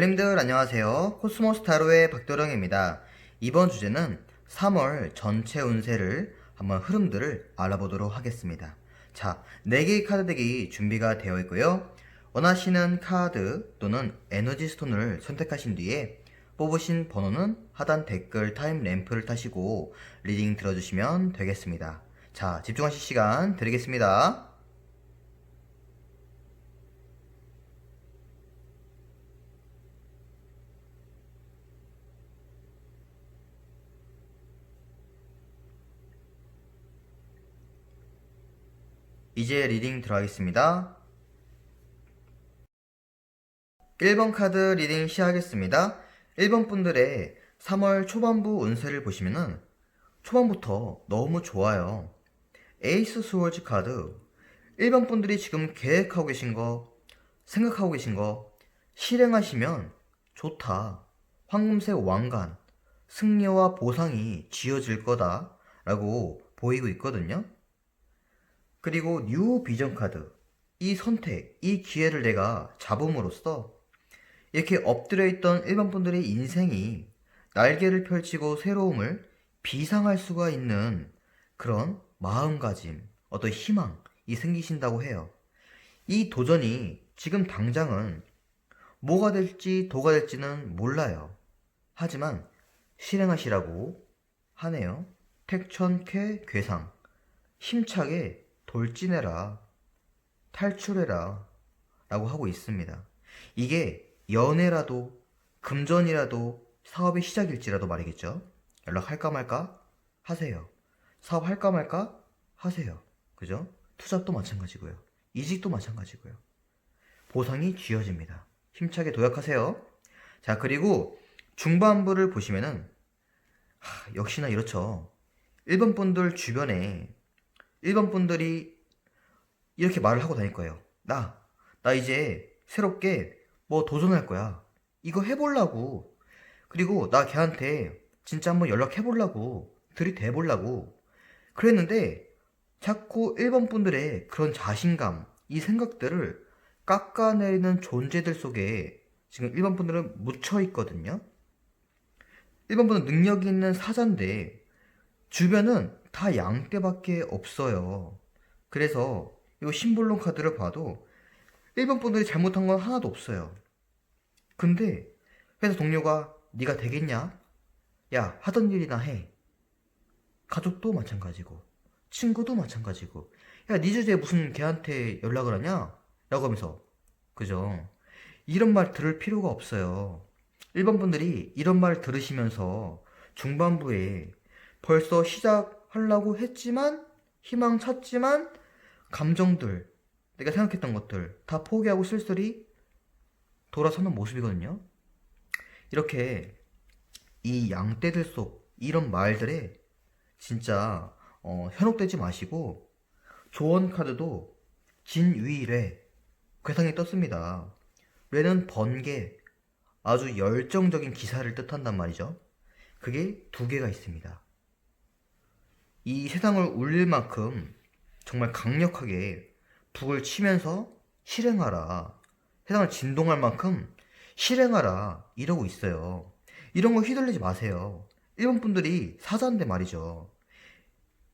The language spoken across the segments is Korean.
걸림들 안녕하세요. 코스모스 타로의 박도령입니다. 이번 주제는 3월 전체 운세를 한번 흐름들을 알아보도록 하겠습니다. 자, 4개의 카드 덱이 준비가 되어 있고요. 원하시는 카드 또는 에너지 스톤을 선택하신 뒤에 뽑으신 번호는 하단 댓글 타임 램프를 타시고 리딩 들어주시면 되겠습니다. 자, 집중하실 시간 드리겠습니다. 이제 리딩 들어가겠습니다. 1번 카드 리딩 시작하겠습니다. 1번 분들의 3월 초반부 운세를 보시면은 초반부터 너무 좋아요. 에이스 스월즈 카드 1번 분들이 지금 계획하고 계신 거, 생각하고 계신 거 실행하시면 좋다. 황금색 왕관, 승리와 보상이 지어질 거다. 라고 보이고 있거든요. 그리고 뉴 비전 카드. 이 선택, 이 기회를 내가 잡음으로써 이렇게 엎드려 있던 일반 분들의 인생이 날개를 펼치고 새로움을 비상할 수가 있는 그런 마음가짐, 어떤 희망이 생기신다고 해요. 이 도전이 지금 당장은 뭐가 될지 도가 될지는 몰라요. 하지만 실행하시라고 하네요. 택천쾌 괴상. 힘차게 돌진해라. 탈출해라. 라고 하고 있습니다. 이게 연애라도, 금전이라도, 사업의 시작일지라도 말이겠죠. 연락할까 말까? 하세요. 사업할까 말까? 하세요. 그죠? 투잡도 마찬가지고요. 이직도 마찬가지고요. 보상이 쥐어집니다. 힘차게 도약하세요. 자, 그리고 중반부를 보시면은, 하, 역시나 이렇죠. 1번 분들 주변에 1번 분들이 이렇게 말을 하고 다닐 거예요. 나, 나 이제 새롭게 뭐 도전할 거야. 이거 해보려고. 그리고 나 걔한테 진짜 한번 연락해보려고. 들이대보려고. 그랬는데 자꾸 1번 분들의 그런 자신감, 이 생각들을 깎아내리는 존재들 속에 지금 1번 분들은 묻혀 있거든요. 1번 분은 능력이 있는 사자인데 주변은 다 양떼밖에 없어요. 그래서 이 심볼론 카드를 봐도 1번 분들이 잘못한 건 하나도 없어요. 근데 회사 동료가 네가 되겠냐? 야 하던 일이나 해. 가족도 마찬가지고 친구도 마찬가지고 야네 주제에 무슨 걔한테 연락을 하냐? 라고 하면서 그죠? 이런 말 들을 필요가 없어요. 1번 분들이 이런 말 들으시면서 중반부에 벌써 시작 하려고 했지만 희망 찾지만 감정들 내가 생각했던 것들 다 포기하고 쓸쓸히 돌아서는 모습이거든요. 이렇게 이 양떼들 속 이런 말들에 진짜 어, 현혹되지 마시고 조언 카드도 진위례 괴상이 떴습니다. 뇌는 번개 아주 열정적인 기사를 뜻한단 말이죠. 그게 두 개가 있습니다. 이 세상을 울릴 만큼 정말 강력하게 북을 치면서 실행하라. 세상을 진동할 만큼 실행하라. 이러고 있어요. 이런 거 휘둘리지 마세요. 일본 분들이 사자인데 말이죠.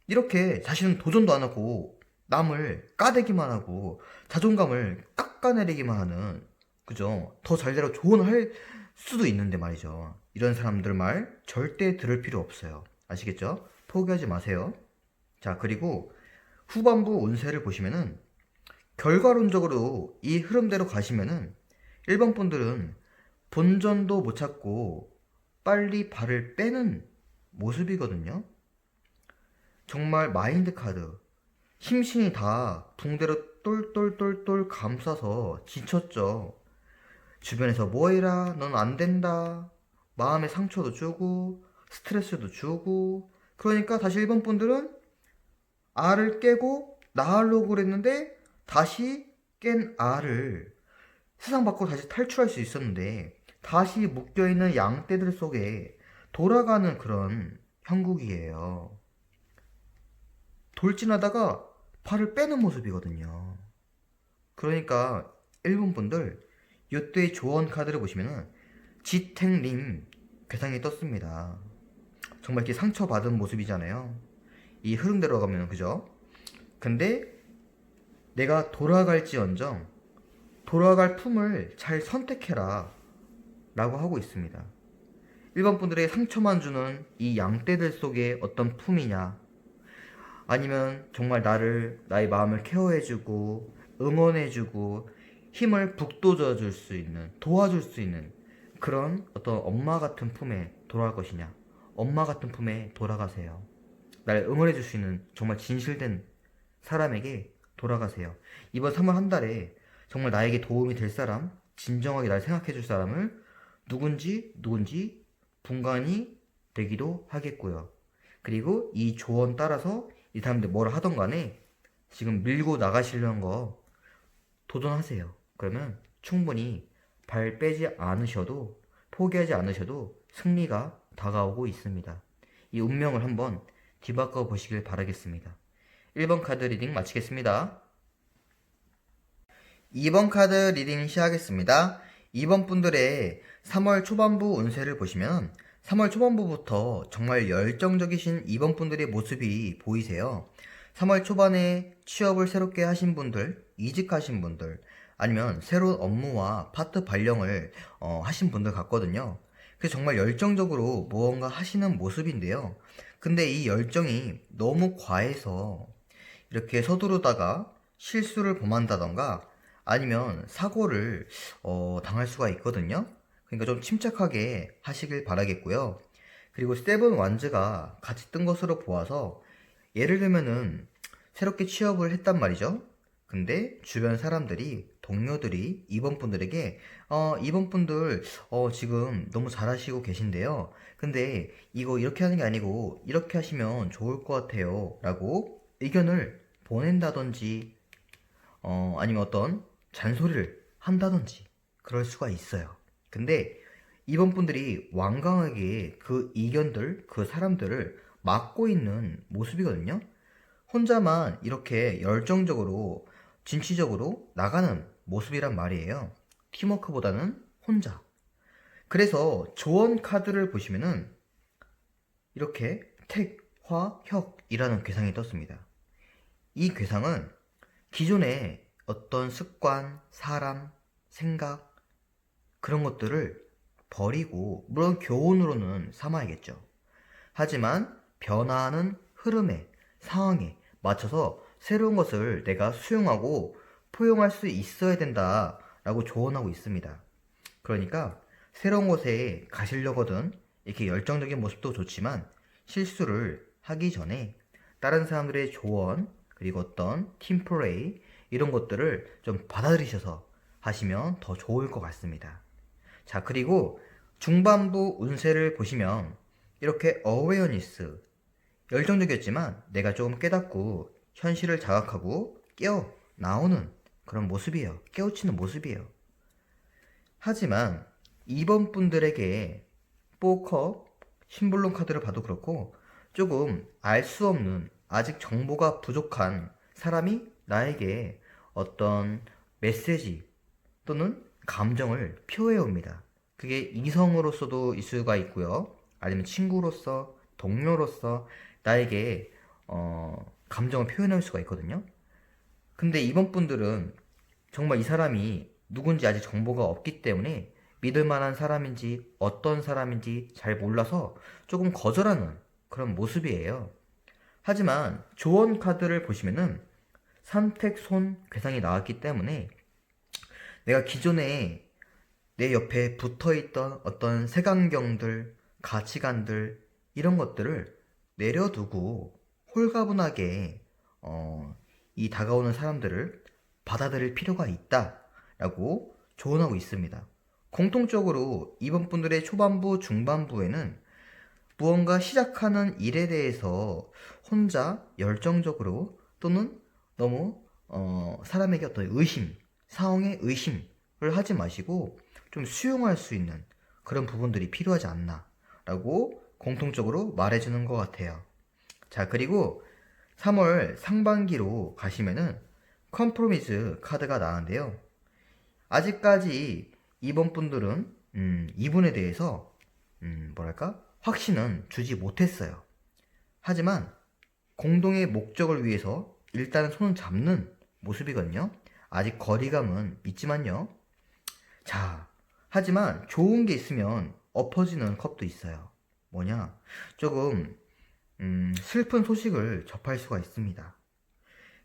이렇게 자신은 도전도 안 하고 남을 까대기만 하고 자존감을 깎아내리기만 하는 그죠? 더 잘되라 조언할 수도 있는데 말이죠. 이런 사람들 말 절대 들을 필요 없어요. 아시겠죠? 포기하지 마세요. 자, 그리고 후반부 운세를 보시면은 결과론적으로 이 흐름대로 가시면은 1번 분들은 본전도 못 찾고 빨리 발을 빼는 모습이거든요. 정말 마인드 카드. 힘신이 다 붕대로 똘똘똘똘 감싸서 지쳤죠. 주변에서 뭐해라, 넌 안 된다. 마음의 상처도 주고, 스트레스도 주고. 그러니까 다시 1번 분들은 알을 깨고 나으려고 그랬는데 다시 깬 알을 세상 밖으로 다시 탈출할 수 있었는데 다시 묶여있는 양떼들 속에 돌아가는 그런 형국이에요. 돌진하다가 발을 빼는 모습이거든요. 그러니까 일본 분들 이때의 조언 카드를 보시면은 지탱림 괴상이 떴습니다. 정말 이렇게 상처받은 모습이잖아요. 이 흐름대로 가면 그죠? 근데 내가 돌아갈지언정 돌아갈 품을 잘 선택해라 라고 하고 있습니다. 일반 분들의 상처만 주는 이 양떼들 속에 어떤 품이냐 아니면 정말 나를 나의 마음을 케어해주고 응원해주고 힘을 북돋워 줄수 있는 도와줄 수 있는 그런 어떤 엄마 같은 품에 돌아갈 것이냐 엄마 같은 품에 돌아가세요. 날 응원해 줄 수 있는 정말 진실된 사람에게 돌아가세요. 이번 3월 한 달에 정말 나에게 도움이 될 사람 진정하게 날 생각해 줄 사람을 누군지 누군지 분간이 되기도 하겠고요. 그리고 이 조언 따라서 이 사람들 뭘 하던 간에 지금 밀고 나가시려는 거 도전하세요. 그러면 충분히 발 빼지 않으셔도 포기하지 않으셔도 승리가 다가오고 있습니다. 이 운명을 한번 뒤바꿔 보시길 바라겠습니다. 1번 카드 리딩 마치겠습니다. 2번 카드 리딩 시작하겠습니다. 2번 분들의 3월 초반부 운세를 보시면 3월 초반부부터 정말 열정적이신 2번 분들의 모습이 보이세요. 3월 초반에 취업을 새롭게 하신 분들, 이직하신 분들, 아니면 새로운 업무와 파트 발령을 어, 하신 분들 같거든요. 그래서 정말 열정적으로 무언가 하시는 모습인데요. 근데 이 열정이 너무 과해서 이렇게 서두르다가 실수를 범한다던가 아니면 사고를 어, 당할 수가 있거든요. 그러니까 좀 침착하게 하시길 바라겠고요. 그리고 세븐 완즈가 같이 뜬 것으로 보아서 예를 들면은 새롭게 취업을 했단 말이죠. 근데 주변 사람들이 동료들이 이번 분들에게 어 이번 분들 어 지금 너무 잘하시고 계신데요. 근데 이거 이렇게 하는 게 아니고 이렇게 하시면 좋을 것 같아요 라고 의견을 보낸다든지 어 아니면 어떤 잔소리를 한다든지 그럴 수가 있어요. 근데 이번 분들이 완강하게 그 의견들, 그 사람들을 막고 있는 모습이거든요. 혼자만 이렇게 열정적으로, 진취적으로 나가는 모습이란 말이에요. 팀워크보다는 혼자. 그래서 조언 카드를 보시면은 이렇게 택, 화, 혁이라는 괴상이 떴습니다. 이 괴상은 기존의 어떤 습관, 사람, 생각, 그런 것들을 버리고, 물론 교훈으로는 삼아야겠죠. 하지만 변화하는 흐름에, 상황에 맞춰서 새로운 것을 내가 수용하고 포용할 수 있어야 된다라고 조언하고 있습니다. 그러니까 새로운 곳에 가시려거든 이렇게 열정적인 모습도 좋지만 실수를 하기 전에 다른 사람들의 조언 그리고 어떤 팀플레이 이런 것들을 좀 받아들이셔서 하시면 더 좋을 것 같습니다. 자, 그리고 중반부 운세를 보시면 이렇게 어웨어니스 열정적이었지만 내가 조금 깨닫고 현실을 자각하고 깨어 나오는 그런 모습이에요. 깨우치는 모습이에요. 하지만 이번 분들에게 포커 심볼론 카드를 봐도 그렇고 조금 알 수 없는 아직 정보가 부족한 사람이 나에게 어떤 메시지 또는 감정을 표해 옵니다. 그게 이성으로서도 있을 수가 있고요. 아니면 친구로서, 동료로서 나에게 어, 감정을 표현할 수가 있거든요. 근데 이번 분들은 정말 이 사람이 누군지 아직 정보가 없기 때문에 믿을 만한 사람인지 어떤 사람인지 잘 몰라서 조금 거절하는 그런 모습이에요. 하지만 조언 카드를 보시면은 선택 손 괴상이 나왔기 때문에 내가 기존에 내 옆에 붙어 있던 어떤 색안경들, 가치관들, 이런 것들을 내려두고 홀가분하게, 어, 이 다가오는 사람들을 받아들일 필요가 있다 라고 조언하고 있습니다. 공통적으로 이번 분들의 초반부, 중반부에는 무언가 시작하는 일에 대해서 혼자 열정적으로 또는 너무 어, 사람에게 어떤 의심, 상황에 의심을 하지 마시고 좀 수용할 수 있는 그런 부분들이 필요하지 않나라고 공통적으로 말해주는 것 같아요. 자, 그리고 3월 상반기로 가시면은 컴프로미스 카드가 나왔는데요. 아직까지 이번 분들은 음, 이분에 대해서 음, 뭐랄까 확신은 주지 못했어요. 하지만 공동의 목적을 위해서 일단은 손을 잡는 모습이거든요. 아직 거리감은 있지만요. 자, 하지만 좋은 게 있으면 엎어지는 컵도 있어요. 뭐냐? 조금 음, 슬픈 소식을 접할 수가 있습니다.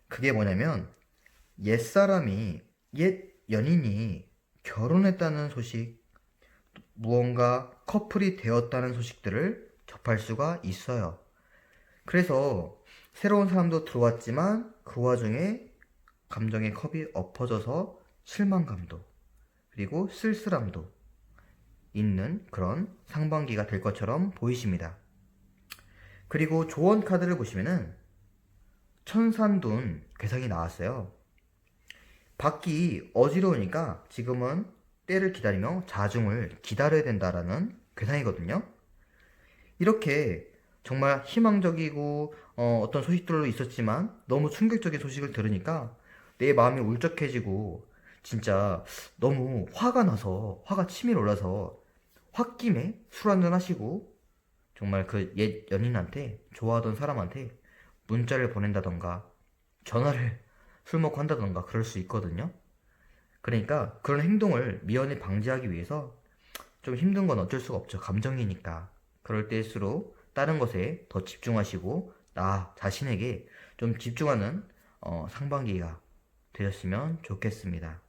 그게 뭐냐면 옛사람이 옛 연인이 결혼했다는 소식, 무언가 커플이 되었다는 소식들을 접할 수가 있어요. 그래서 새로운 사람도 들어왔지만 그 와중에 감정의 컵이 엎어져서 실망감도 그리고 쓸쓸함도 있는 그런 상반기가 될 것처럼 보이십니다. 그리고 조언 카드를 보시면은 천산둔 괴상이 나왔어요. 받기 어지러우니까 지금은 때를 기다리며 자중을 기다려야 된다라는 괴상이거든요. 이렇게 정말 희망적이고 어, 떤 소식들도 있었지만 너무 충격적인 소식을 들으니까 내 마음이 울적해지고 진짜 너무 화가 나서 화가 치밀 올라서 홧김에 술 한잔 하시고 정말 그 옛 연인한테 좋아하던 사람한테 문자를 보낸다던가 전화를 술 먹고 한다던가 그럴 수 있거든요. 그러니까 그런 행동을 미연에 방지하기 위해서 좀 힘든 건 어쩔 수가 없죠. 감정이니까. 그럴 때일수록 다른 것에 더 집중하시고 나 자신에게 좀 집중하는 어, 상반기가 되셨으면 좋겠습니다.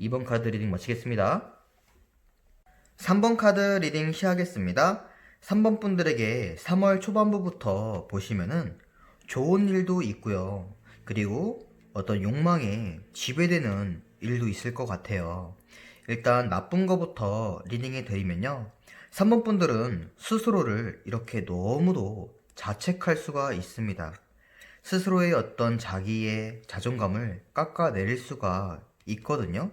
2번 카드 리딩 마치겠습니다. 3번 카드 리딩 시작하겠습니다. 3번 분들에게 3월 초반부부터 보시면은 좋은 일도 있고요. 그리고 어떤 욕망에 지배되는 일도 있을 것 같아요. 일단 나쁜 거부터 리딩해 드리면요. 3번 분들은 스스로를 이렇게 너무도 자책할 수가 있습니다. 스스로의 어떤 자기의 자존감을 깎아내릴 수가 있거든요.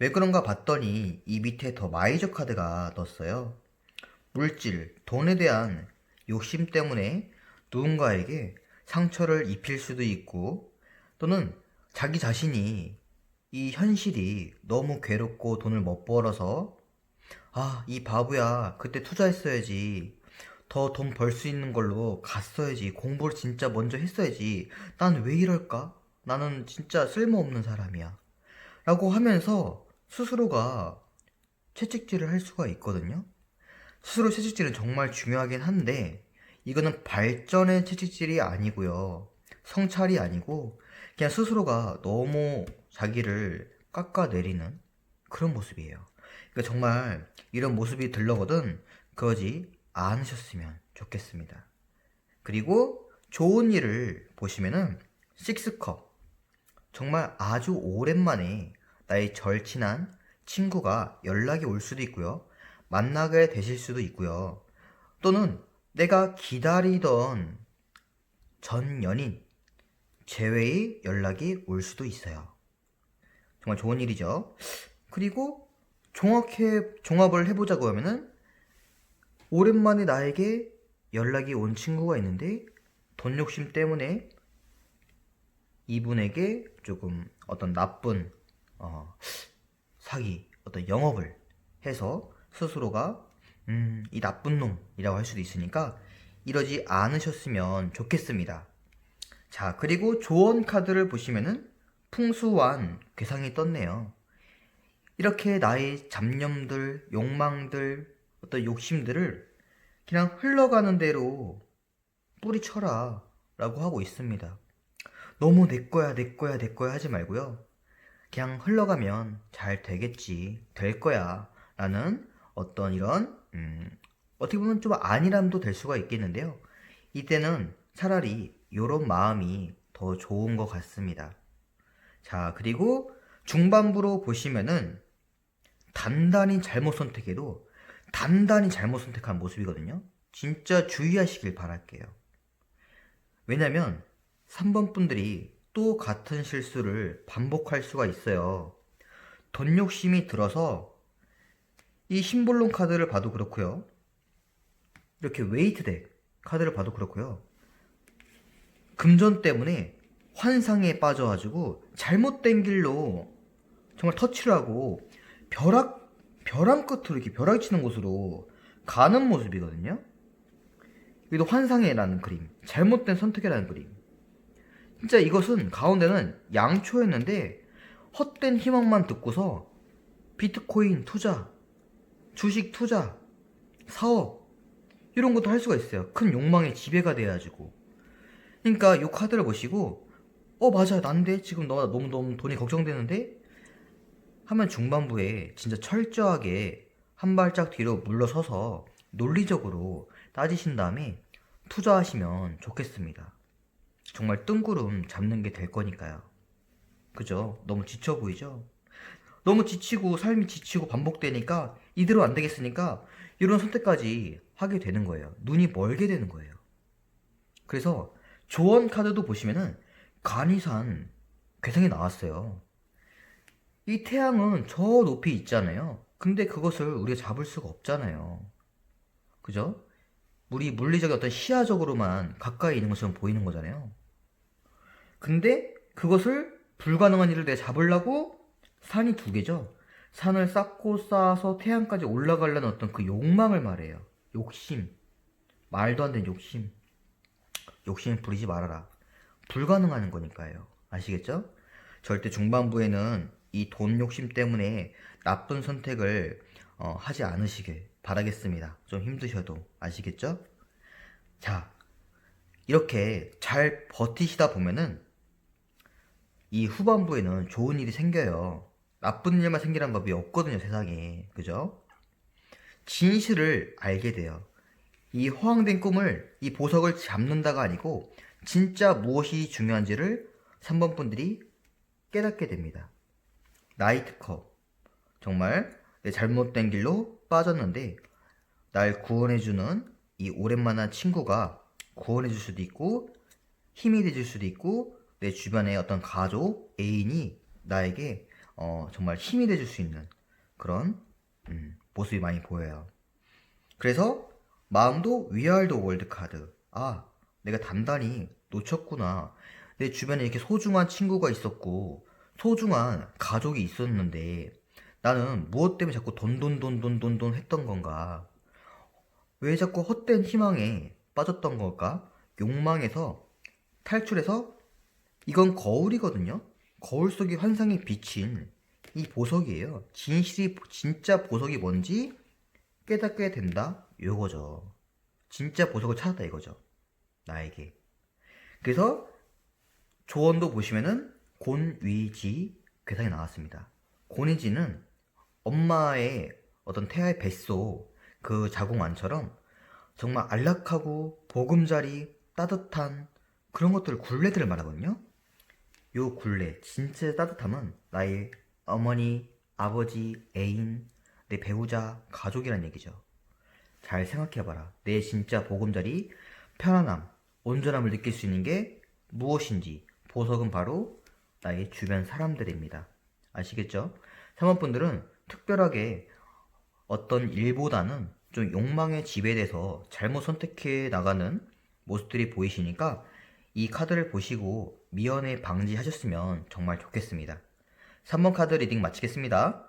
왜 그런가 봤더니 이 밑에 더 마이저 카드가 떴어요. 물질, 돈에 대한 욕심 때문에 누군가에게 상처를 입힐 수도 있고 또는 자기 자신이 이 현실이 너무 괴롭고 돈을 못 벌어서 아, 이 바보야. 그때 투자했어야지. 더 돈 벌 수 있는 걸로 갔어야지. 공부를 진짜 먼저 했어야지. 난 왜 이럴까? 나는 진짜 쓸모없는 사람이야. 라고 하면서 스스로가 채찍질을 할 수가 있거든요. 스스로 채찍질은 정말 중요하긴 한데, 이거는 발전의 채찍질이 아니고요. 성찰이 아니고, 그냥 스스로가 너무 자기를 깎아내리는 그런 모습이에요. 그러니까 정말 이런 모습이 들러거든 그러지 않으셨으면 좋겠습니다. 그리고 좋은 일을 보시면은 식스컵 정말 아주 오랜만에 나의 절친한 친구가 연락이 올 수도 있고요. 만나게 되실 수도 있고요. 또는 내가 기다리던 전 연인 제외의 연락이 올 수도 있어요. 정말 좋은 일이죠. 그리고 종합해, 종합을 해보자고 하면은 오랜만에 나에게 연락이 온 친구가 있는데 돈 욕심 때문에 이분에게 조금 어떤 나쁜 어, 사기, 어떤 영업을 해서 스스로가 음, 이 나쁜 놈이라고 할 수도 있으니까 이러지 않으셨으면 좋겠습니다. 자, 그리고 조언 카드를 보시면은 풍수완 괴상이 떴네요. 이렇게 나의 잡념들, 욕망들, 어떤 욕심들을 그냥 흘러가는 대로 뿌리쳐라 라고 하고 있습니다. 너무 내 거야, 내 거야, 내 거야 하지 말고요. 그냥 흘러가면 잘 되겠지, 될 거야 라는 어떤 이런, 음, 어떻게 보면 좀 안일함도 될 수가 있겠는데요. 이때는 차라리 이런 마음이 더 좋은 것 같습니다. 자, 그리고 중반부로 보시면은 단단히 잘못 선택해도 단단히 잘못 선택한 모습이거든요. 진짜 주의하시길 바랄게요. 왜냐면 3번 분들이 또 같은 실수를 반복할 수가 있어요. 돈 욕심이 들어서 이 심볼론 카드를 봐도 그렇고요. 이렇게 웨이트 덱 카드를 봐도 그렇고요. 금전 때문에 환상에 빠져가지고 잘못된 길로 정말 터치를 하고 벼락 벼랑 끝으로 이렇게 벼락이 치는 곳으로 가는 모습이거든요. 여기도 환상이라는 그림, 잘못된 선택이라는 그림. 진짜 이것은 가운데는 양초였는데 헛된 희망만 듣고서 비트코인 투자, 주식 투자, 사업 이런 것도 할 수가 있어요. 큰 욕망의 지배가 돼가지고. 그러니까 이 카드를 보시고 어 맞아 난데 지금 너 너무 너무 돈이 걱정되는데 하면 중반부에 진짜 철저하게 한 발짝 뒤로 물러서서 논리적으로 따지신 다음에 투자하시면 좋겠습니다. 정말 뜬구름 잡는 게 될 거니까요. 그죠? 너무 지쳐 보이죠? 너무 지치고 삶이 지치고 반복되니까 이대로 안 되겠으니까 이런 선택까지 하게 되는 거예요. 눈이 멀게 되는 거예요. 그래서 조언 카드도 보시면은 간이산 괴상이 나왔어요. 이 태양은 저 높이 있잖아요. 근데 그것을 우리가 잡을 수가 없잖아요. 그죠? 우리 물리적인 어떤 시야적으로만 가까이 있는 것처럼 보이는 거잖아요. 근데 그것을 불가능한 일을 내가 잡으려고 산이 두 개죠. 산을 쌓고 쌓아서 태양까지 올라가려는 어떤 그 욕망을 말해요. 욕심. 말도 안 되는 욕심. 욕심 부리지 말아라. 불가능한 거니까요. 아시겠죠? 절대 중반부에는 이 돈 욕심 때문에 나쁜 선택을 어, 하지 않으시길 바라겠습니다. 좀 힘드셔도 아시겠죠? 자, 이렇게 잘 버티시다 보면은 이 후반부에는 좋은 일이 생겨요. 나쁜 일만 생기란 법이 없거든요, 세상에. 그죠? 진실을 알게 돼요. 이 허황된 꿈을, 이 보석을 잡는다가 아니고, 진짜 무엇이 중요한지를 3번 분들이 깨닫게 됩니다. 나이트컵. 정말 내 잘못된 길로 빠졌는데, 날 구원해주는 이 오랜만한 친구가 구원해줄 수도 있고, 힘이 돼줄 수도 있고, 내 주변의 어떤 가족, 애인이 나에게 어, 정말 힘이 돼줄 수 있는 그런 음, 모습이 많이 보여요. 그래서 마음도 위아래도 월드 카드. 아, 내가 단단히 놓쳤구나. 내 주변에 이렇게 소중한 친구가 있었고 소중한 가족이 있었는데 나는 무엇 때문에 자꾸 돈돈돈돈돈돈 했던 건가? 왜 자꾸 헛된 희망에 빠졌던 걸까? 욕망에서 탈출해서 이건 거울이거든요. 거울 속의 환상에 비친 이 보석이에요. 진실이 진짜 보석이 뭔지 깨닫게 된다. 요거죠. 진짜 보석을 찾았다 이거죠. 나에게. 그래서 조언도 보시면은 곤위지 괴상이 나왔습니다. 곤위지는 엄마의 어떤 태아의 뱃속 그 자궁안처럼 정말 안락하고 보금자리 따뜻한 그런 것들 굴레들을 말하거든요. 요 굴레 진짜 따뜻함은 나의 어머니, 아버지, 애인, 내 배우자, 가족이란 얘기죠. 잘 생각해봐라. 내 진짜 보금자리, 편안함, 온전함을 느낄 수 있는 게 무엇인지 보석은 바로 나의 주변 사람들입니다. 아시겠죠? 사모분들은 특별하게 어떤 일보다는 좀 욕망에 지배돼서 잘못 선택해 나가는 모습들이 보이시니까 이 카드를 보시고 미연에 방지하셨으면 정말 좋겠습니다. 3번 카드 리딩 마치겠습니다.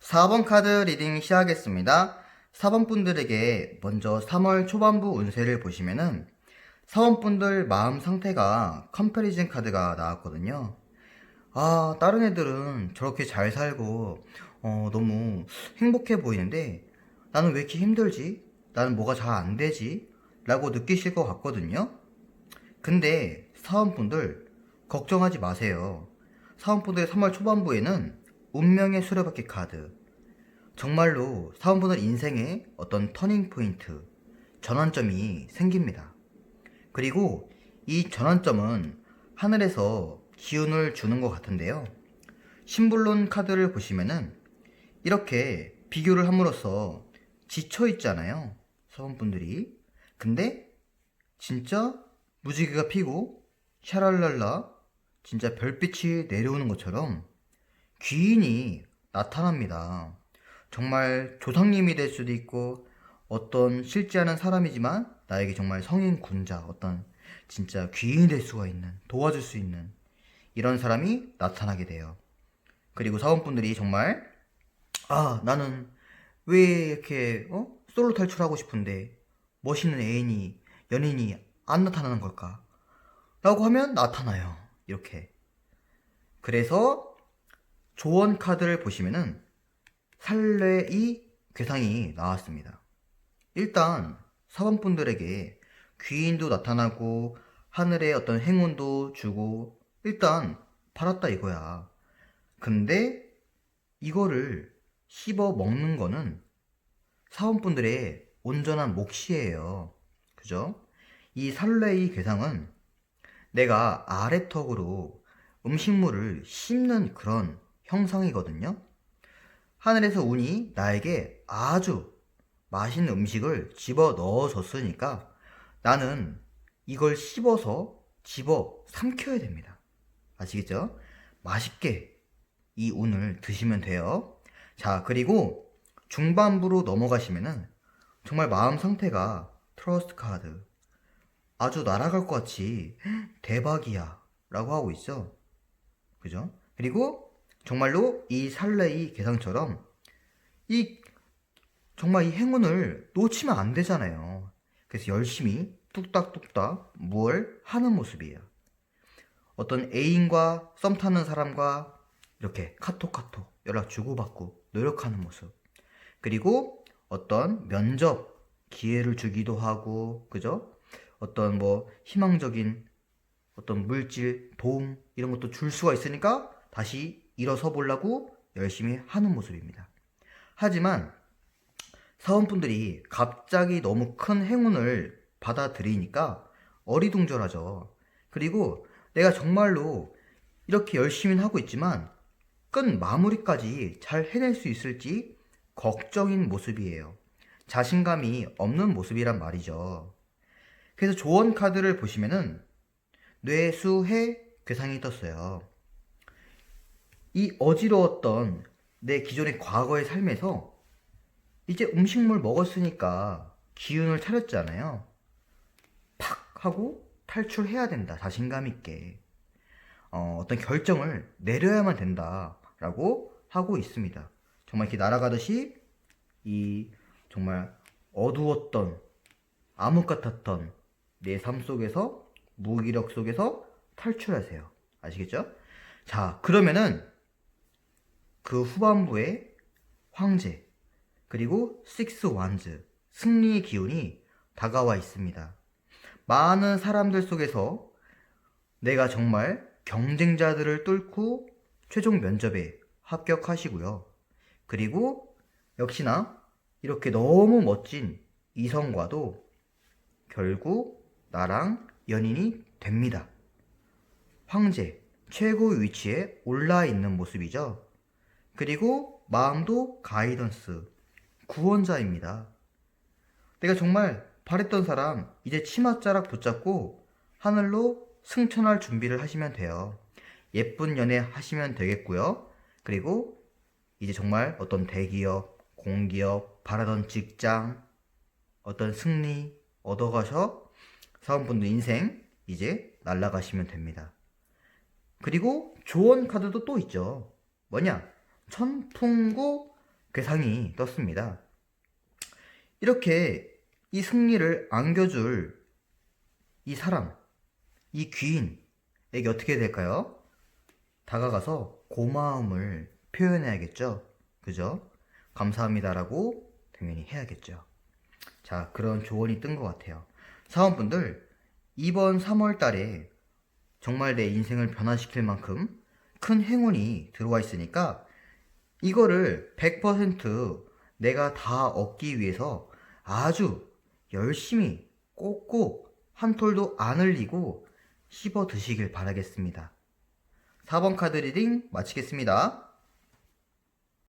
4번 카드 리딩 시작하겠습니다. 4번 분들에게 먼저 3월 초반부 운세를 보시면은 4번 분들 마음 상태가 컴패리즌 카드가 나왔거든요. 아, 다른 애들은 저렇게 잘 살고, 어, 너무 행복해 보이는데, 나는 왜 이렇게 힘들지? 나는 뭐가 잘 안 되지? 라고 느끼실 것 같거든요. 근데 사원분들 걱정하지 마세요. 사원분들 3월 초반부에는 운명의 수레바퀴 카드. 정말로 사원분들 인생에 어떤 터닝 포인트, 전환점이 생깁니다. 그리고 이 전환점은 하늘에서 기운을 주는 것 같은데요. 신불론 카드를 보시면은 이렇게 비교를 함으로써 지쳐 있잖아요. 사원분들이. 근데 진짜 무지개가 피고 샤랄랄라 진짜 별빛이 내려오는 것처럼 귀인이 나타납니다. 정말 조상님이 될 수도 있고 어떤 실지 않은 사람이지만 나에게 정말 성인 군자 어떤 진짜 귀인이 될 수가 있는 도와줄 수 있는 이런 사람이 나타나게 돼요. 그리고 사원분들이 정말 아, 나는 왜 이렇게 어? 솔로 탈출하고 싶은데 멋있는 애인이 연인이 안 나타나는 걸까? 라고 하면 나타나요. 이렇게. 그래서 조언 카드를 보시면은 살레이 괴상이 나왔습니다. 일단 사원분들에게 귀인도 나타나고 하늘에 어떤 행운도 주고 일단 팔았다 이거야. 근데 이거를 씹어 먹는 거는 사원분들의 온전한 몫이에요. 그죠? 이 살레이 괴상은 내가 아래턱으로 음식물을 씹는 그런 형상이거든요. 하늘에서 운이 나에게 아주 맛있는 음식을 집어 넣어 줬으니까 나는 이걸 씹어서 집어 삼켜야 됩니다. 아시겠죠? 맛있게 이 운을 드시면 돼요. 자, 그리고 중반부로 넘어가시면은 정말 마음 상태가 트러스트 카드 아주 날아갈 것 같이 대박이야 라고 하고 있어. 그죠? 그리고 정말로 이 살레이 개상처럼 이 정말 이 행운을 놓치면 안 되잖아요. 그래서 열심히 뚝딱뚝딱 뭘 하는 모습이에요. 어떤 애인과 썸 타는 사람과 이렇게 카톡 카톡 연락 주고받고 노력하는 모습. 그리고 어떤 면접 기회를 주기도 하고, 그죠? 어떤 뭐 희망적인 어떤 물질, 도움 이런 것도 줄 수가 있으니까 다시 일어서 보려고 열심히 하는 모습입니다. 하지만 사원분들이 갑자기 너무 큰 행운을 받아들이니까 어리둥절하죠. 그리고 내가 정말로 이렇게 열심히 하고 있지만 끝 마무리까지 잘 해낼 수 있을지 걱정인 모습이에요. 자신감이 없는 모습이란 말이죠. 그래서 조언 카드를 보시면은 뇌수해 괴상이 떴어요. 이 어지러웠던 내 기존의 과거의 삶에서 이제 음식물 먹었으니까 기운을 차렸잖아요. 팍 하고 탈출해야 된다. 자신감 있게. 어, 어떤 결정을 내려야만 된다라고 하고 있습니다. 정말 이렇게 날아가듯이 이 정말 어두웠던 암흑 같았던 내 삶 속에서 무기력 속에서 탈출하세요. 아시겠죠? 자, 그러면은 그 후반부에 황제 그리고 식스 완즈 승리의 기운이 다가와 있습니다. 많은 사람들 속에서 내가 정말 경쟁자들을 뚫고 최종 면접에 합격하시고요. 그리고 역시나 이렇게 너무 멋진 이성과도 결국 나랑 연인이 됩니다. 황제, 최고 위치에 올라 있는 모습이죠. 그리고 마음도 가이던스, 구원자입니다. 내가 정말 바랬던 사람, 이제 치맛자락 붙잡고 하늘로 승천할 준비를 하시면 돼요. 예쁜 연애 하시면 되겠고요. 그리고 이제 정말 어떤 대기업, 공기업, 바라던 직장, 어떤 승리 얻어가셔 사원분들 인생 이제 날라가시면 됩니다. 그리고 조언 카드도 또 있죠. 뭐냐? 천풍구 괴상이 떴습니다. 이렇게 이 승리를 안겨줄 이 사람, 이 귀인에게 어떻게 될까요? 다가가서 고마움을 표현해야겠죠. 그죠? 감사합니다라고 당연히 해야겠죠. 자, 그런 조언이 뜬 것 같아요. 사원분들, 이번 3월 달에 정말 내 인생을 변화시킬 만큼 큰 행운이 들어와 있으니까 이거를 100% 내가 다 얻기 위해서 아주 열심히 꼭꼭 한 톨도 안 흘리고 씹어 드시길 바라겠습니다. 4번 카드 리딩 마치겠습니다.